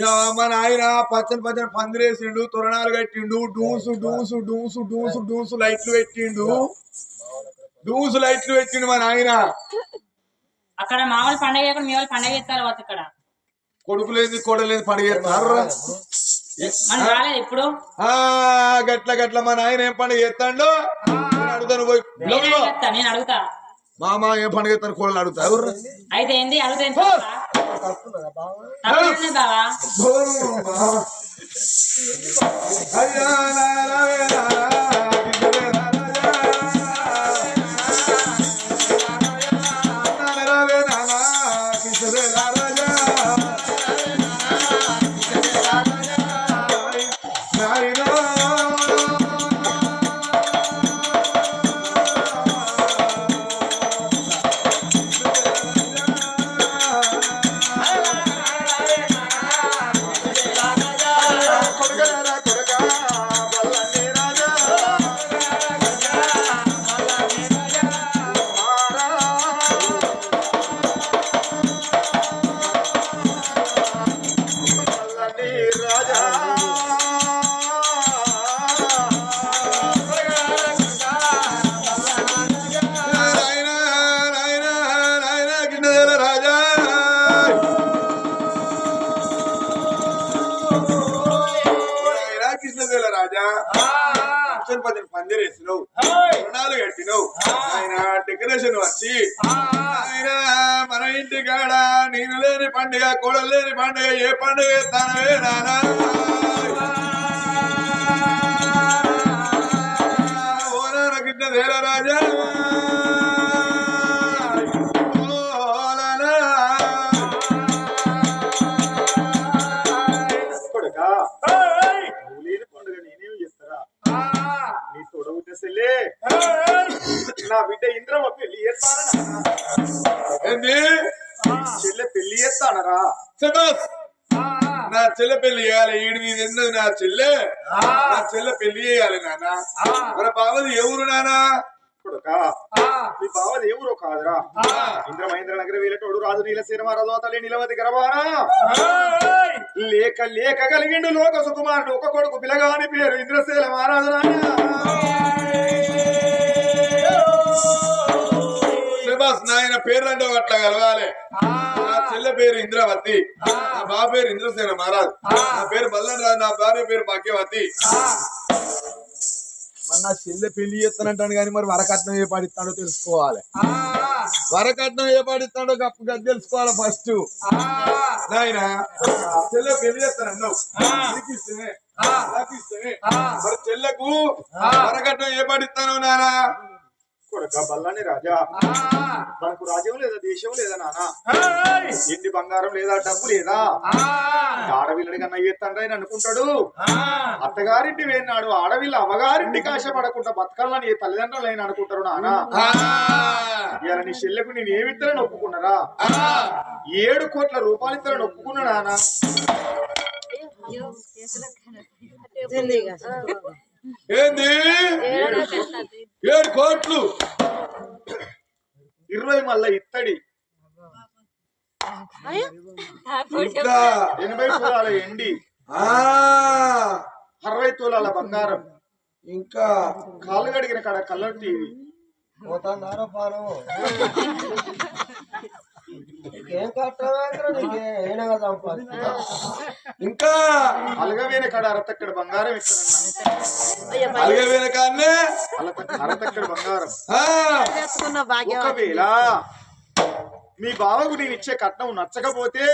ఇక మన ఆయన పచ్చని పచ్చని పందిరేసిండు తొరణాలు కట్టిండు డూసు డూసు డూసు డూసు డూసు లైట్లు పెట్టిండు. డూసు లైట్లు పెట్టిండు మన ఆయన అక్కడ మా వాళ్ళు పండగ మీ వాళ్ళు పండగ చేస్తారు వచ్చు ఇక్కడ. కొడుకు లేదు కొడలేదు పండుగ రాలేదు ఇప్పుడు? ఆ గట్ల గట్ల మా నాయన ఏం పండుగ చేస్తాడు? అడుగుతాను పోయి. నేను అడుగుతా. మామ ఏం పండుగ చేస్తాను కోడలు అడుగుతా అయితే ఏంది బావా పందిరేసినావు రుణాలు కట్టినావు. ఆయన డెకరేషన్ వచ్చి ఆయన మన ఇంటి కాడ నేను లేని పండుగ కోడలు లేని పండుగ ఏ పండుగ తనవే నానా? ఓ నాన్న కృష్ణదేల రాజా శబాస్ నా చెల్లె పెళ్ళి చేయాలి. ఈడు మీద ఎందుకు నా చెల్లె. నా చెల్లె పెళ్ళి చేయాలి నాన్న. మన బావది ఎవరు నానా నీ బావది ఎవరో కాదురా. ఇంద్ర మహేంద్ర నగర వీలటోడు రాజు నీలసేన మహారాజు తల్లి నిలవతి గరబానా లేక లేక కలిగిండు లోక సుకుమారుడు. ఒక కొడుకు పిలగాని పేరు ఇంద్రసేన మహారాజు శబాస్ నాయన పేరు అంటే అట్లా కలవాలి నా చెల్లె పేరు ఇంద్రవతి. నా బావ పేరు ఇంద్రసేన మహారాజ్. నా పేరు బల్లం రాజు నా భార్య పేరు భాగ్యవతి. మరి నా చెల్లె పెళ్ళి చేస్తానంటాను కానీ మరి వరకట్నం ఏ పాడిస్తాడో తెలుసుకోవాలి. వరకట్నం ఏ పాడిస్తాడో గప్పు గది తెలుసుకోవాలి ఫస్ట్ నాయన చెల్లె పెళ్ళి చేస్తానన్నావు మరి చెల్లెకు వరకట్నం ఏ పాడిస్తాను నానా కొడుక బల్లని రాజా. మనకు రాజ్యం లేదా దేశం లేదా నానా? ఎండి బంగారం లేదా డబ్బు లేదా? ఆడవిల్లడి కన్నా ఏ తండ్రి అని అనుకుంటాడు? అత్తగారింటి వేనాడు ఆడవిల్ల అమ్మగారింటి కాశ పడకుండా బతకాలని ఏ తల్లిదండ్రులు అయినా అనుకుంటారు నానా? ఆ, ఇవాళ నీ చెల్లెకు నేను ఏమిత్తరని ఒప్పుకున్నారా ఆ, ఏడు కోట్ల రూపాయలు ఇస్తారని ఒప్పుకున్నా నానా? ఏంది? ఏడు కోట్లు. ఇరవై మళ్ళా ఇత్తడి. ఇంకా ఎనభై తులాల ఎండి. ఆ, అరవై తులాల బంగారం. ఇంకా కాళ్ళు గడిగిన కాడ కలర్ టీవీ. పోతాన్నారో పాను ఇంకా అలగవేన కాడ అరతక్కడ బంగారం ఇస్తారన్న అలాగే వెనకాన్నే అరతక్కడ బంగారం. ఆ, ఒకవేళ మీ బావకు నేను ఇచ్చే కట్నం నచ్చకపోతే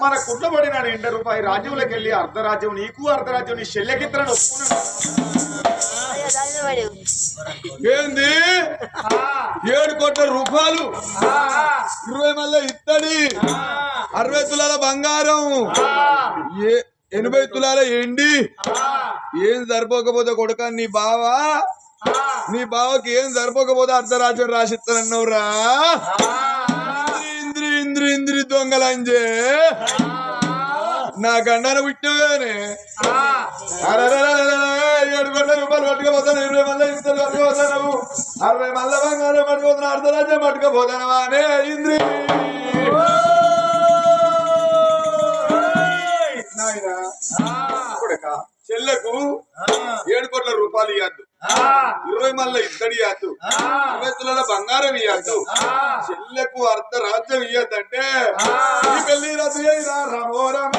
మన కుట్లబడిన ఎండ రూపాయి రాజ్యంలోకి వెళ్ళి అర్ధరాజ్యం నీకు అర్ధరాజ్యం నీ చెల్లెకిత్తరని ఒప్పుకున్నాను ఏంది? ఏడు కోట్ల రూపాయలు? ఇరవై మళ్ళీ ఇత్తడి? అరవై తులాల బంగారం? ఎనభై తులాల ఎండి? ఏం సరిపోకపోతే కొడుక నీ బావా? నీ బావకి ఏం సరిపోకపోతే అర్ధరాజ్యం రాసిస్తానన్నావురా? ఇంద్రి ఇంద్రి ఇంద్రి దొంగలంజే. నా గండాన పుట్టినగానే ఏడు కోట్ల రూపాయలు పట్టుకోపోతాను ఇరవై మళ్ళీ ఇస్తారు పట్టుకోపోతాను అరవై మల్ల బంగారం పట్టుకుపోతున్నా అర్ధరాజ్యం పట్టుకపోతానవా అనే ఇంద్రి చెల్లకు ఏడు కోట్ల రూపాయలు ఇవ్వద్దు ఇరవై మళ్ళ ఇద్దడి ఇవ్వద్దు ఇరవై తులాల బంగారం ఇవ్వద్దు చెల్లకు అర్ధ రాజ్యం ఇవ్వద్దంటే పెళ్ళి రద్దు రామో రామ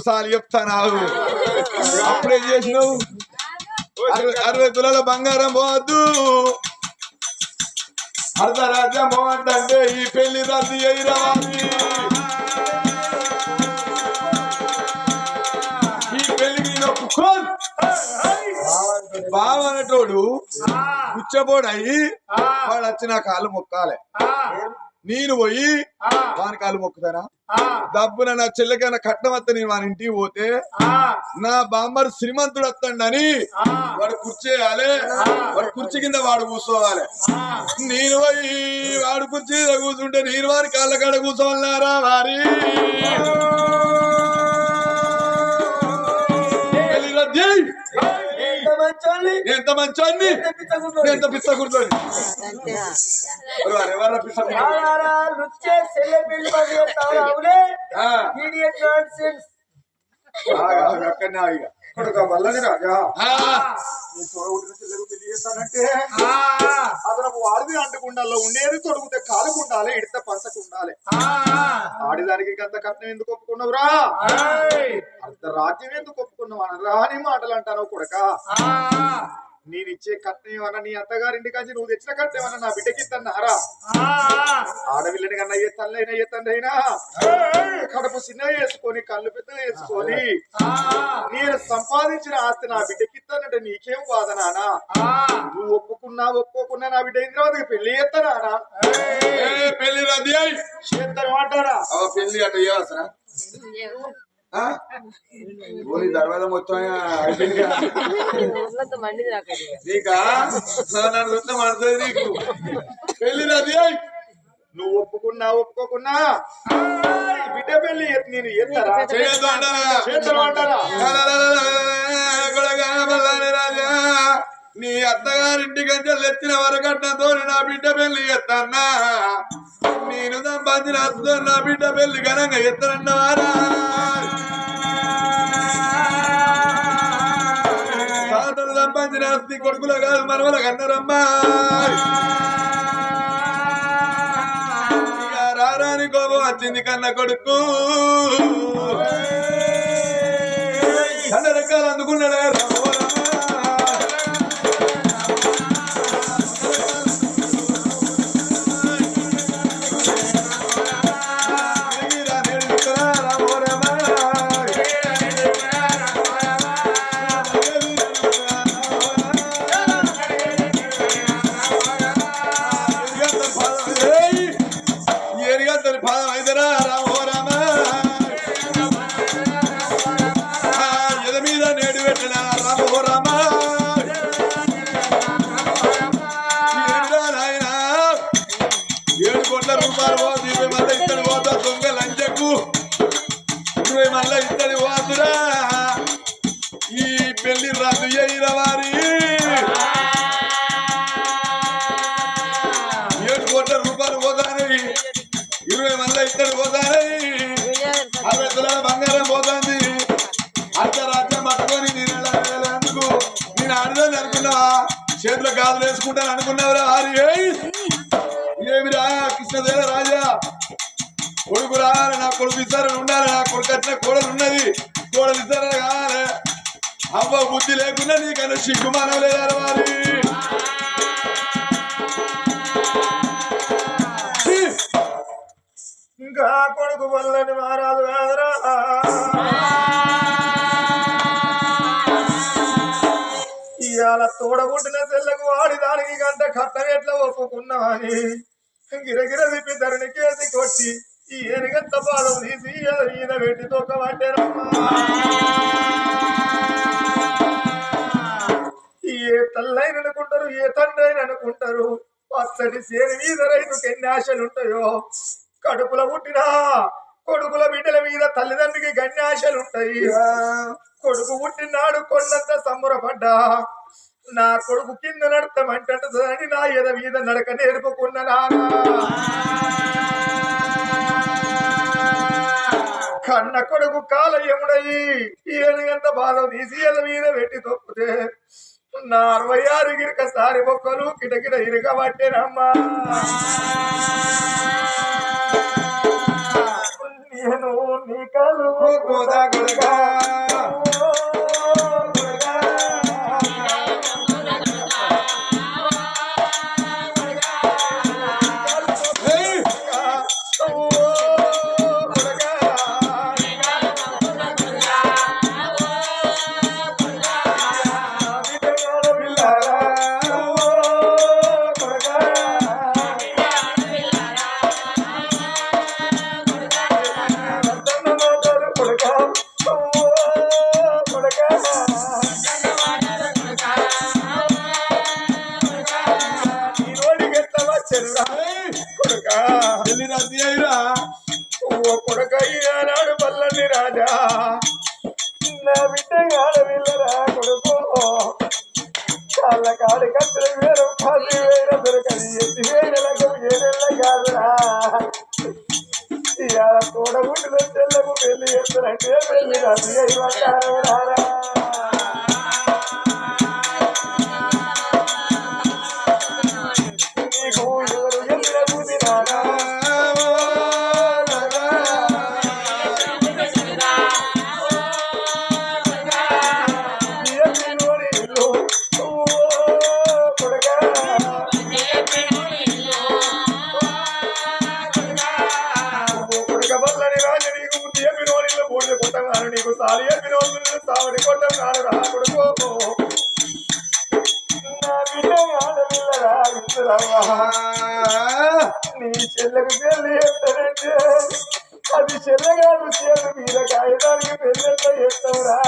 అమ్మో ఇప్పుడు సారి చెప్తాను ఆగు. అప్పుడే చేసినావు? అరవై తులాల బంగారం పోవద్దు. అర్ధరాజ్యం పోవద్దంటే ఈ పెళ్ళి రద్దు అయి రావాలి ఈ పెళ్ళి మీద. బావనటోడు గుచ్చబోడయి వాడు వచ్చి నా కాళ్ళు మొక్కాలే. నేను పోయి వాని కాళ్ళు మొక్కుతానా? డబ్బున నా చెల్లెకైనా కట్నం వస్తే నేను వాని ఇంటికి పోతే నా బామ్మరు శ్రీమంతుడు వస్తాడని వాడు కూర్చేయాలి వాడు కుర్చీ కింద వాడు కూర్చోవాలి. నేను పోయి వాడు కుర్చీ కూర్చుంటే నేను వారి కాళ్ళ కాడ కూర్చోవాలన్నారా వారి? చేయి. ఎంత మంచోళ్ళి, ఎంత మంచోన్ని ఎంత పిచ్చగుంటోడి. ఎంత పిచ్చ కూర్చొని అంతేగా ఎవరా పిచ్చ అక్కడనే ఇక. కొడుక వల్లని రాజా. పెళ్ళి చేస్తానంటే అతను వాడిది అంటుకుండాలో ఉండేది తొడుగుతే కాలుకు ఉండాలి ఇడితే పంచకు ఉండాలి ఆడిదానికి గంత కట్నం ఎందుకు ఒప్పుకున్నావురా అర్ధ రాజ్యం ఎందుకు ఒప్పుకున్నావు అనరా అని మాటలు అంటాను కొడక. నేను ఇచ్చే కట్నం ఏమన్నా నీ అత్తగారింటి కంచి నువ్వు తెచ్చిన కట్నం ఏమన్నా నా బిడ్డకి ఇద్దన్నారా ఆడవిల్లని కన్నా ఏ తల్లైనా ఏ తండ్రి అయినా కడుపు చిన్న వేసుకొని కళ్ళు పెద్ద వేసుకొని నేను సంపాదించిన ఆస్తి నా బిడ్డకి ఇస్తానంటే నీకేం బాధ నానా? నువ్వు ఒప్పుకున్నా ఒప్పుకోకున్నా నా బిడ్డ ఇంద్రావతికి పెళ్ళి చేస్తానా ఏ, పెళ్ళి. చేస్తాను అంటారా? అవ పెళ్ళి చేయవసరా ఓని దర్వాజా మొత్తం నాకు అది. నీకా? నన్ను. నువ్వు ఒప్పుకున్నా ఒప్పుకోకున్నా? ఈ బిడ్డ పెళ్ళి ఎత్- నేను ఎత్తారా? చేయొద్దు అంటారా? నీ అత్తగారింటి గంజలు ఎత్తిన వరకట్నంతో నా బిడ్డ పెళ్ళి ఎత్తన్నా. నేను సంపాదించిన అత్తతో నా బిడ్డ పెళ్ళి ఘనంగా ఎత్తనన్నవారా తాతలు సంపాదించిన ఆస్తి కొడుకుల కాదు మనవల కన్నరమ్మా. రారాని కోపం వచ్చింది కన్న కొడుకు. అన్ని రకాలు అందుకున్నాడే చేతిలో గాజులు వేసుకుంటాను అనుకున్నావురా హరి ఏయ్! ఏమిరా కృష్ణదేవ రాజా? కొడుకు రావాలి నా కొడుకు ఇస్తారని ఉండాలి నా కొడుకు అట్లా కోడలు ఉన్నది. కోడలు ఇస్తారని కావాలి. అవ్వ బుద్ధి లేకుండా నీకన్నా సిగ్గుమానం లేదా వారి ఇంకా కొడుకు వల్లని మారాదు ఇవాళ తోడబుట్టిన తెల్లకు వాడి దానికి గంట కట్టం ఎట్లా ఒప్పుకున్నామని గిరగిర విప్పి ధరణి కేసి కొట్టి ఈ ఎరుగంత పాదం తీసి ఈయన పెట్టి తొక్కబట్టారమ్మా. ఏ తల్లైన అనుకుంటారు ఏ తండ్రి అయిన అనుకుంటారు? పచ్చడి సేని మీద రైతుకి ఎన్ని ఆశలు ఉంటాయో? కడుపుల పుట్టినా కొడుకుల బిడ్డల మీద తల్లిదండ్రికి గన్ని ఆశలు ఉంటాయి? కొడుకు పుట్టినాడు కొండంత సంబరపడ్డా. నా కొడుకు కింద నడతామంటే నా ఎద మీద నడక నేర్పుకున్న నానా కన్న కొడుకు కాలయముడయి ఏనుగంత బాధ తీసి ఎద మీద పెట్టి తొక్కుతే నా అరవై ఆరు గిరిక సారి మొక్కలు కిటకిట ఇరగబట్టేనమ్మా నేను నీ కలు కొడుకా పెళ్ళి రద్దు అయ్యిరా ఓ కొడుకయ్యానాడు పల్లండి రాజా. నా బిడ్డ ఆడవిల్లరా కొడుకు. కాళ్ళ కాడి కత్తులు వేరు పది వేల దొరకది ఎత్తి వేలకు ఏడెళ్ళ కాదురా. ఇవాళ తోడగుంటున్న చెల్లకు పెళ్ళి చేస్తారంటే పెళ్ళి రద్దు అయ్యమంటారు నీకు సాలి ఎమ్మినోళ్ళు సావడి కొట్టం నాడు రా కొడుకో. నా బిడ్డ ఆడపిల్లరా ఇందురవ్వా నీ చెల్లెకు పెళ్ళి చేస్తానంటే అది చెల్లగారు చెల్లు మీద కాయడానికి పెళ్ళెట్లా చేస్తావురా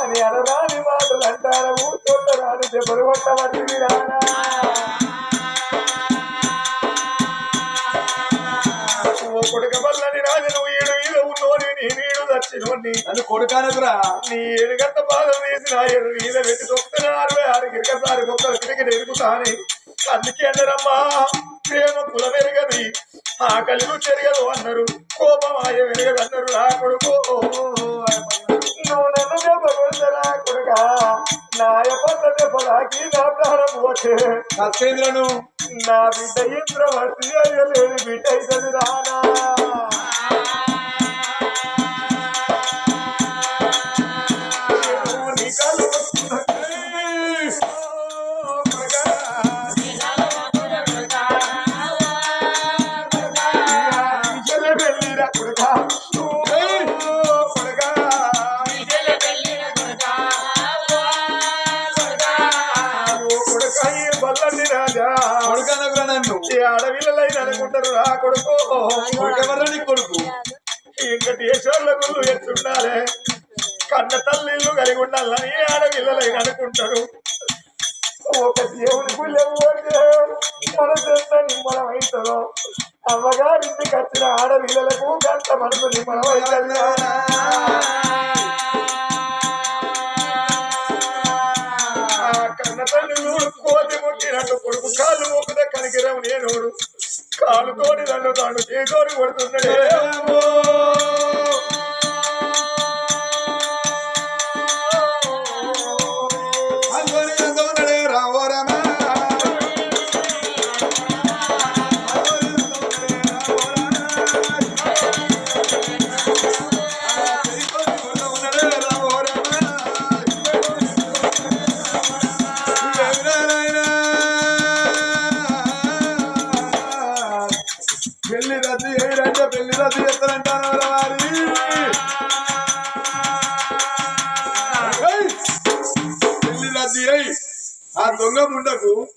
అని అనరాని మాటలు అంటారా ఊరుకోట రాని దెబ్బలు కొట్టబట్టి రానా కొడుక వల్లని రాజు నువ్వు ఏడు మీద ఉన్నోని నీ నీడు దచ్చినోని నన్ను కొడుకానకురా. నీ ఏడుగంట బాధలు వేసి నా ఏడు మీద పెట్టి తొక్కుతున్న అరవై ఆరు గిరికసారి గొప్పలు కిటికీ ఎరుగుతాని అందుకే అన్నారమ్మా ప్రేమ కుల వెరగది ఆకలిను చెరగదు అన్నారు. కోపం ఆయ వెరగదు అన్నారు నా కొడుకు. నువ్వు నన్ను దెబ్బ కొడతారా కొడుక నాయ పట్ల దెబ్బలాకి నా ప్రాణం పోతే. సత్యేంద్రను నా బిడ్డ ఇంద్రవర్తి అయ్యలేని బిడ్డ అవుతుంది రానా కొడుకు. కొడుకెవరు నీ కొడుకు? వెంకటేశ్వర్ల గుళ్ళు ఎత్తుండాలే కన్న తల్లిళ్ళు కలిగి ఉండాలని ఆడపిల్లలైన అనుకుంటారు. ఒక దేవుని గుళ్ళె పోతే మనసెంత నిమ్మలం అవుతుందో అమ్మగారింటికి వచ్చిన ఆడపిల్లలకు గంట మనసు నిమ్మలం అవుతుంది కన్న తల్లి కోతి ముట్టినట్టు కొడుకు కాళ్ళు మోకుదే కనికిరం నేనోడు కాలు తోడి నన్ను తాను చేతోడి కొడుతున్నాడే దొంగ ముండకు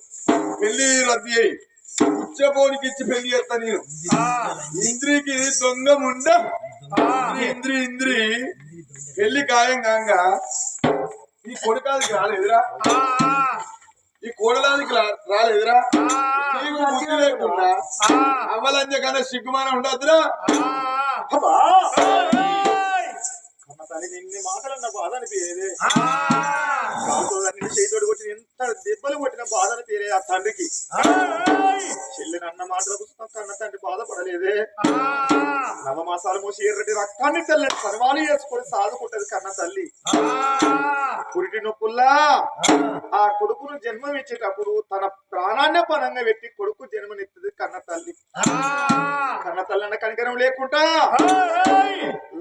పెళ్ళి రద్దు చేయి. ఉచ్చపోనికి ఇచ్చి పెళ్ళి చేస్తా నేను. ఇంద్రికి దొంగ ముండ. ఇంద్రి ఇంద్రి పెళ్ళి ఖాయం కాగా. ఈ కొడుకాదికి రాలేదురా. ఈ కోడలాదికి రా- రాలేదురా. నీకు బుద్ధి లేకుండా అవ్వలంజ కన్నా సిగ్గుమానం ఉండద్దురా. తల్లి నిన్ని మాటలన్న బాధ అనిపించేది. చేతితోటి కొట్టిన ఎంత దెబ్బలు కొట్టిన బాధ అనిపించేది ఆ తండ్రికి. చెల్లిని అన్న మాటలకు కన్న తండ్రి బాధపడలేదే. నవమాసాలు మోసి ఎర్రటి రక్తాన్ని తెల్లని సర్వాలు చేసుకొని సాదుకుంటది కన్న తల్లి. పురిటి నొప్పుల్లా ఆ! కొడుకును జన్మం ఇచ్చేటప్పుడు తన ప్రాణాన్ని పనంగా పెట్టి కొడుకు జన్మనిస్తుంది కన్న తల్లి. కన్న తల్లి అన్న కనికరం లేకుండా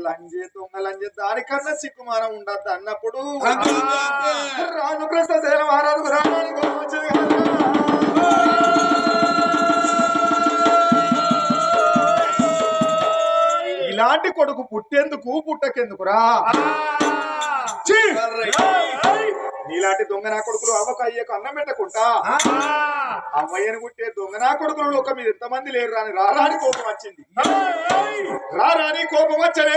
లంజే దొంగ లంజే దానికన్నా సిక్కుమానం ఉండద్దు అన్నప్పుడు అంతే, అంతే. రాజు కృష్ణ సేన మహారాజు రామానికి వచ్చేది. ఇలాంటి కొడుకు పుట్టేందుకు పుట్టకెందుకురా! నీలాంటి దొంగ నా కొడుకులు అవ్వకు అయ్యకు అన్నం పెట్టకుంటా అమ్మయ్యను కుట్టే దొంగ నా కొడుకులు ఒక మీద ఎంతమంది లేరు రాని రారాని కోపం వచ్చింది రారాని కోపం వచ్చరే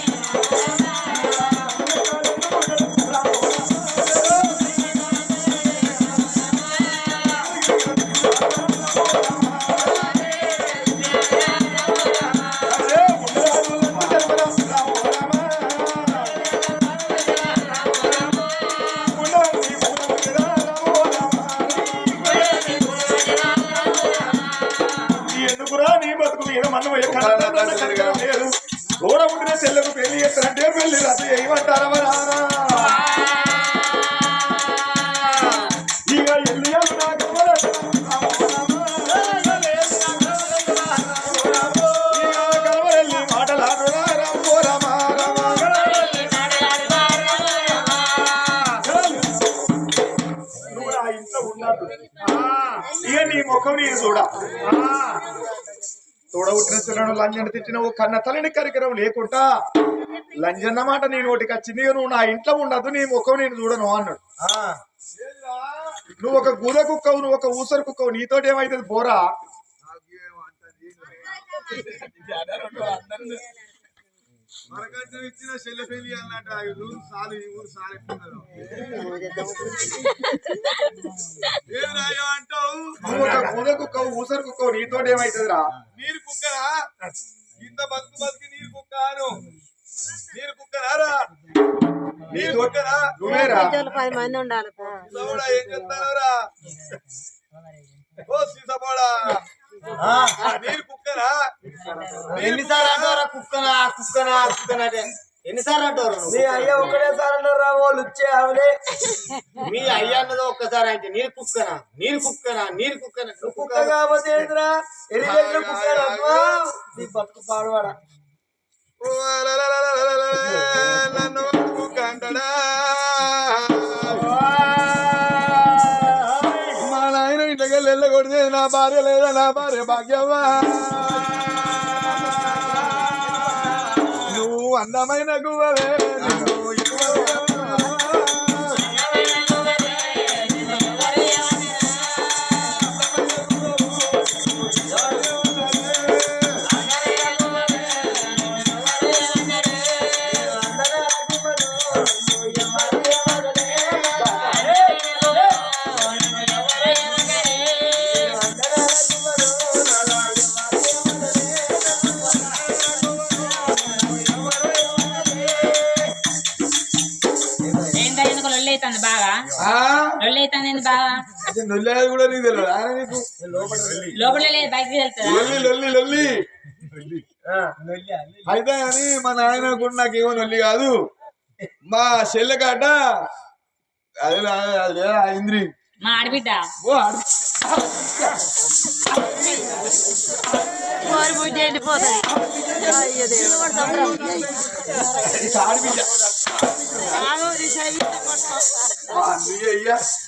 చూడ. తోడబుట్టిన పిల్లను లంజన తిట్టిన ఓ కన్న తల్లిని కరికరం లేకుండా లంజన్న మాట నేను ఒకటికి వచ్చింది నువ్వు నా ఇంట్లో ఉండదు నీ ముఖం నేను చూడను అన్నాడు. నువ్వు ఒక గూద కుక్కవు నువ్వు ఒక ఊసరు కుక్కవు నీతోటి ఏమైతుంది పోరా మరకట్నం ఇచ్చిన చెల్లె పెళ్ళి అన్నట్టు ఆ ఊరు సాలు ఈ ఊరు సాలు ఎట్లున్నదో ఏం రాయో అంటావు? గూద కుక్కవు ఊసరు కుక్కవు నీతోటి ఏమైతుందిరా? నీరు కుక్కరా? ఇంత బతుకు బతికి నీరు కుక్కాను నీరు కుక్కరారా నీరు కుక్కరా? నువ్వేరా? పది మంది ఉండాలి సీసపోడా ఏం చేస్తానరా ఓ సీసపోడా నీరు కుక్కరా? ఎన్నిసార్లు అంటారా కుక్కనా? కుక్కనా కుక్కనా అంటే ఎన్నిసార్లు అంటారు? మీ అయ్య ఒక్కడే సార్ అన్నారు వాళ్ళు వచ్చే ఆవిడే. మీ అయ్య అన్నది ఒక్కసారి అంటే నీరు కుక్కనా? నీరు కుక్కనా? నీరు కుక్కనా? కుక్క కుక్క కాకపోతే ఏంద్రా? ఎరిగేసిన కుక్క అబ్బా నీ బతుకు పాడవాడా? ఓ లలలలలలల, నన్ను కుక్క అంటాడా? మా నాయన ఇంటికి వెళ్ళకొడితే నా భార్య లేదా నా భార్య భాగ్యమా అందమైన గువ్వవే అయితే అని మా నాయన కూడా నాకేమో నొల్లి కాదు. మా చెల్లెకాట అదే అదే ఇంద్రి. మా ఆడబిడ్డ. ఓ ఆడబిడ్డ.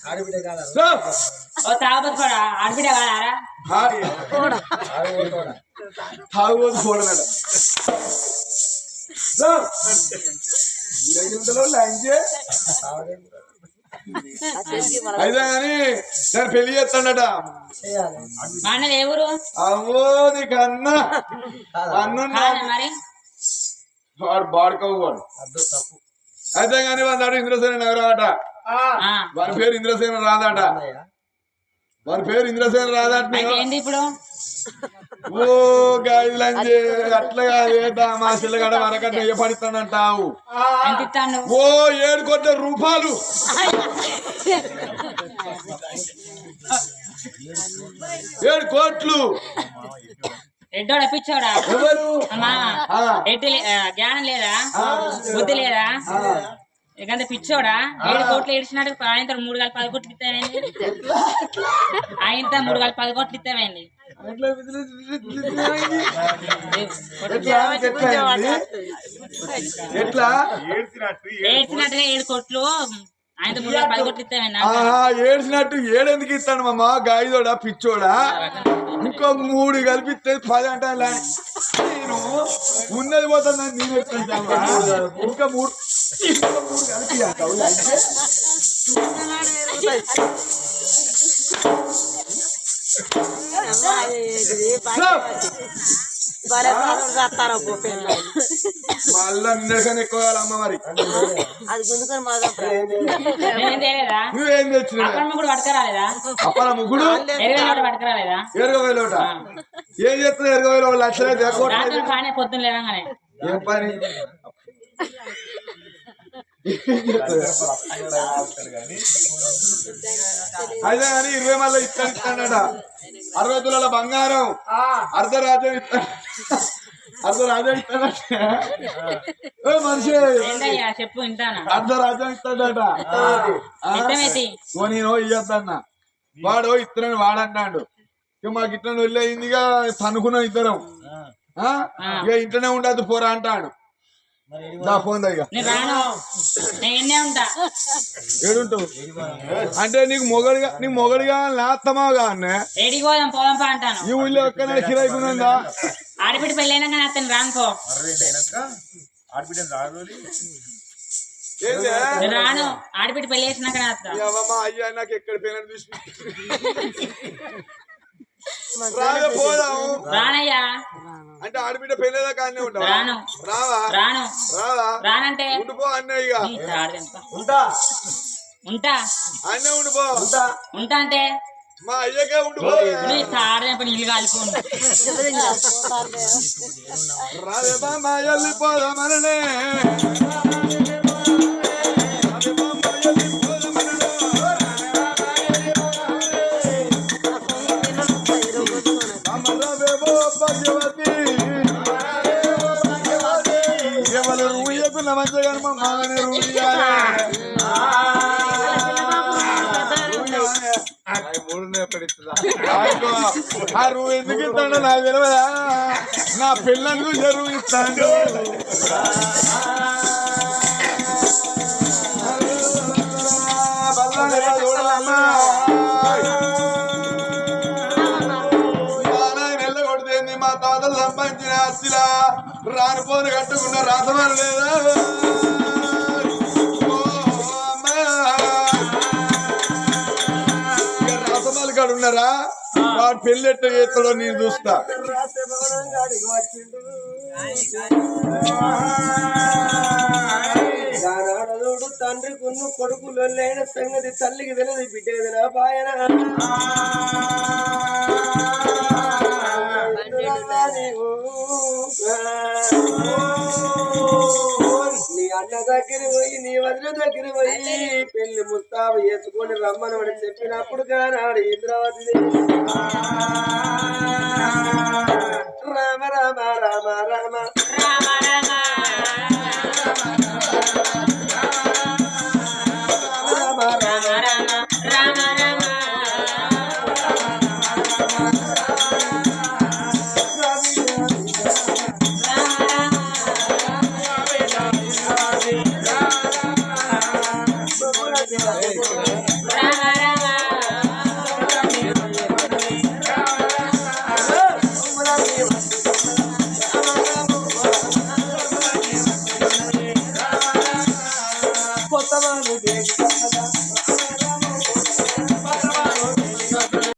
ఆడబిడ్డ కాదారా తాగుబోదు కోడ మేడం అయితే కానీ నేను పెళ్ళి చేస్తాడట అమ్మో నీకు అన్న అన్న వాడు బాడుకోవాడు. తప్పు. అయితే కానీ వాళ్ళు నాడు ఇంద్రసేన రాదట వారి పేరు ఇంద్రసేన రాదట. వారి పేరు ఇంద్రసేన రాదట ఇప్పుడు? ఓ గాయలంజే అట్లా కాదే వరకట్ట ఓ ఏడు కొట్ట రూపాలు ఏడు కోట్లు. రెడ్డోడా పిచ్చోడా ఎడ్డి జ్ఞానం లేదా? బుద్ధి లేదా? ఎందుకంటే పిచ్చోడా? ఏడు కోట్లు ఏడిచినాడు ఆయనతో మూడు గల పది కోట్లు ఇస్తామండి ఆయనతో మూడు గల పది కోట్లు ఇస్తామండి ఏడ్చినట్టుగా ఏడు కోట్లు. ఏడ్చినట్టు ఏడెందుకు ఇస్తాను మామ? గాయదోడా పిచ్చోడా? ఇంకో మూడు కలిపిస్తే పది అంటే. నేను ఉన్నది పోతుందని నేను? ఇంకా మూడు. ఇంకా మూడు కలిపి అంటావు చేస్తారు అబ్బో పెళ్ళి మళ్ళీ అమ్మ మరి? అది గుంజుకొని మాదా నువ్వేం తెచ్చిన అప్పల ఏం పని? అయితే కానీ ఇరవై మళ్ళీ ఇస్తాను ఇస్తాడట అరవై తులాల బంగారం అర్ధరాజ్యం ఇస్తాడు అర్ధరాజ్యం ఇస్తాడట మనిషి. ఏంటయ్యా? చెప్పు అర్ధరాజ్యం ఇస్తాడట. ఓ నేను ఇయ్యొద్దన్న. వాడు ఇత్తనని వాడన్నాడు. ఇక మాకు ఇట్లా వెళ్ళయిందిగా తనుకున్నాం ఇద్దరం. ఆ? ఇక ఇంట్లోనే ఉండదు పోరా అంటాడు. అంటే నీకు మొగడిగా నీకు మొగడిగా నాత్తమాగా అన్నే? ఏడిపోదాం పొలం అంటాను. ఈ ఊళ్ళో ఒక్కనాడు కిరాయిపోయిందా ఆడబిడ్డ అతను రానుకో. రాను. ఆడబిడ్డ పెళ్ళి నాకు అయ్యా నాకు ఎక్కడ పోయినా రానయ్యా. అంటే ఆడబిడ్డ పెళ్ళేదా కానీ ఉంటావా? రాను. రావా? రాను. రావా? రానంటే? ఉండిపో అన్నయ్య. ఉంటా. ఉంటా. అన్నే ఉండిపో ఉంటా. ఉంటా అంటే? మా అయ్యకే ఉండిపో నీ తాడు తెంప నీళ్ళు కాలిపోను రావే బామ్మ వెళ్ళిపోదామననే ఆ రూ ఎందుకు ఇస్తాడో నాకు తెలియదా నా పిల్లలకు చెరువు ఇస్తాడు. కొడుతుంది మా తాతలు సంపాదించిన ఆస్తిలా. రానిపోని కట్టుకున్న రాసమాన లేదా? అనుకున్నారా వాడు పెళ్ళి ఎట్లా నేను చూస్తా. నానాడలోడు తండ్రి కొన్ను కొడుకులు లేని సంగతి తల్లికి తెలియదు బిడ్డకి తెలియపాయన నీ అన్న దగ్గర పోయి నీ వదిన దగ్గర పోయి పెళ్ళి ముస్తాబు వేసుకొని రమ్మని అని చెప్పినప్పుడు కానాడు ఇంద్రావతి రామ రామ రామ రామ.